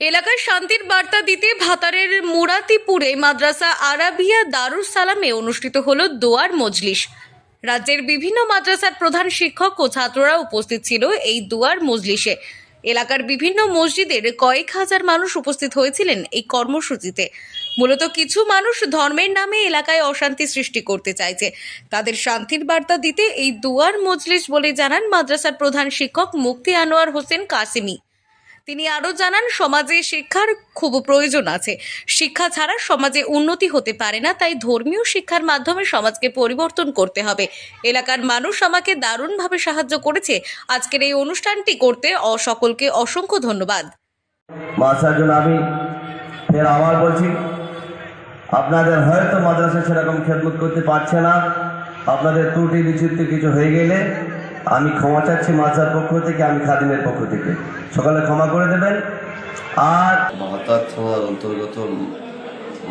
এলাকায় শান্তির বার্তা দিতে ভাতারের মুরাতিপুরে মাদ্রাসা আরাবিয়া দারুস সালামে অনুষ্ঠিত হল দোয়ার মজলিস। রাজ্যের বিভিন্ন মাদ্রাসার প্রধান শিক্ষক ও ছাত্ররা উপস্থিত ছিল এই দুয়ার মজলিসে। এলাকার বিভিন্ন মসজিদের কয়েক হাজার মানুষ উপস্থিত হয়েছিলেন এই কর্মসূচিতে। মূলত কিছু মানুষ ধর্মের নামে এলাকায় অশান্তি সৃষ্টি করতে চাইছে। তাদের শান্তির বার্তা দিতে এই দুয়ার মজলিস বলে জানান মাদ্রাসার প্রধান শিক্ষক মুক্তি আনোয়ার হোসেন কাসিমি। তিনি আরও জানান, সমাজে শিক্ষার খুব প্রয়োজন আছে। শিক্ষা ছাড়া সমাজে উন্নতি হতে পারে না, তাই ধর্মীয় শিক্ষার মাধ্যমে সমাজকে পরিবর্তন করতে হবে। এলাকার মানুষ আমাকে দারুণভাবে সাহায্য করেছে। আজকের এই অনুষ্ঠানটি করতে সকলকে অসংখ্য ধন্যবাদ। আমি ফের আবার বলছি, আপনাদের হয়তো মাদ্রাসা সেরকম খেদমত করতে পারছে না, আপনাদের ত্রুটি বিচ্যুতি কিছু হয়ে গেলে আমি ক্ষমা চাচ্ছি মাদ্রাসার পক্ষ থেকে, আমি খাদিমের পক্ষ থেকে। সকালে ক্ষমা করে দেবেন। আর থানার অন্তর্গত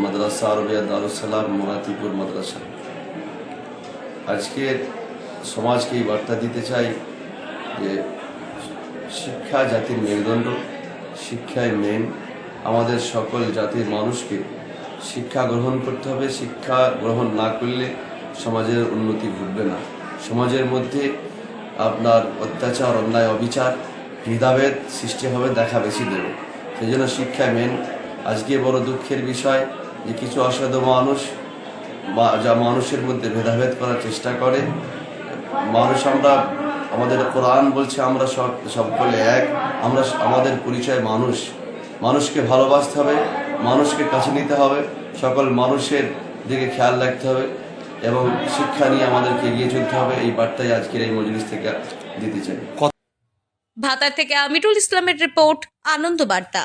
মাদ্রাসা আরবিয়া দারুসালাম, মোরাতিপুর মাদ্রাসা। আজকে সমাজকে এই বার্তা দিতে চাই যে শিক্ষা জাতির মেরুদণ্ড শিক্ষায় মেন আমাদের সকল জাতির মানুষকে শিক্ষা গ্রহণ করতে হবে। শিক্ষা গ্রহণ না করলে সমাজের উন্নতি ঘটবে না। সমাজের মধ্যে আপনার অত্যাচার, অন্যায়, অবিচার, ভেদাভেদ সৃষ্টি হবে, দেখা বেশি দেবে। সেই জন্য শিক্ষা মেন আজকে বড় দুঃখের বিষয় যে কিছু অসাধু মানুষ যা মানুষের মধ্যে ভেদাভেদ করার চেষ্টা করে। মানুষ আমরা, আমাদের কোরআন বলছে আমরা সব সকলে এক। আমরা আমাদের পরিচয় মানুষ। মানুষকে ভালোবাসতে হবে, মানুষকে কাছে নিতে হবে। সকল মানুষের দিকে খেয়াল রাখতে হবে। এবং শিক্ষা নিয়ে আমাদেরকে এগিয়ে চলতে হবে। এই বার্তাই আজকের এই মজলিস থেকে দিতে চাই। ভাতার থেকে আমিরুল ইসলামের রিপোর্ট, আনন্দ বার্তা।